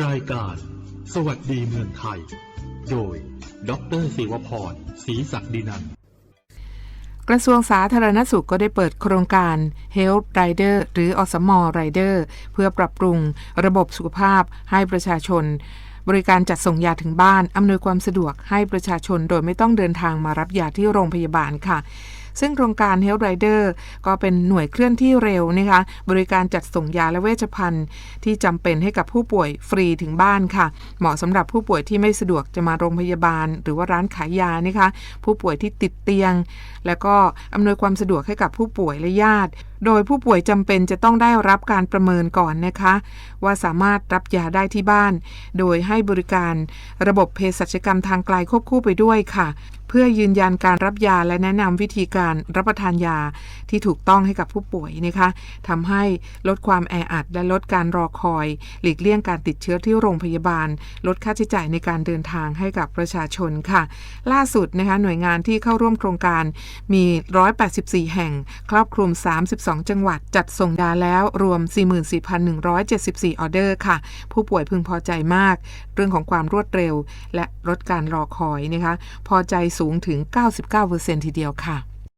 รายการ สวัสดีเมืองไทย โดย ดรศิวพรศรีศักดินัน กระทรวงสาธารณสุขก็ได้เปิดโครงการ Health Rider หรืออสมอ Rider เพื่อปรับปรุงระบบสุขภาพให้ประชาชน บริการจัดส่งยาถึงบ้าน อำนวยความสะดวกให้ประชาชนโดยไม่ต้องเดินทางมารับยาที่โรงพยาบาลค่ะ ซึ่งโครงการ Health Rider ก็เป็นหน่วยเคลื่อนที่เร็วนะคะ บริการจัดส่งยาและเวชภัณฑ์ที่จำเป็นให้กับผู้ป่วยฟรีถึงบ้านค่ะ เหมาะสำหรับผู้ป่วยที่ไม่สะดวกจะมาโรงพยาบาล หรือว่าร้านขายยานะคะ ผู้ป่วยที่ติดเตียง แล้วก็อำนวยความสะดวกให้กับผู้ป่วยและญาติโดยผู้ป่วยจำเป็นจะต้องได้รับการประเมินก่อนนะคะ ว่าสามารถรับยาได้ที่บ้าน โดยให้บริการระบบเภสัชกรรมทางไกลควบคู่ไปด้วยค่ะ พื่อยืนยันการรับยาและแนะนำวิธีการรับประทานยาที่ถูกต้องให้กับผู้ป่วยนะคะทำให้ลดความแออัดและลดการรอคอย หลีกเลี่ยงการติดเชื้อที่โรงพยาบาล ลดค่าใช้จ่ายในการเดินทางให้กับประชาชนค่ะ ล่าสุดนะคะหน่วยงานที่เข้าร่วมโครงการมี 184 แห่ง ครอบคลุม 32 จังหวัด จัดส่งยาแล้วรวม 44,174 ออเดอร์ค่ะ ผู้ป่วยพึงพอใจมาก เรื่องของความรวดเร็ว และลดการรอคอยนะคะพอใจสสูงถึง 99%ทีเดียวค่ะ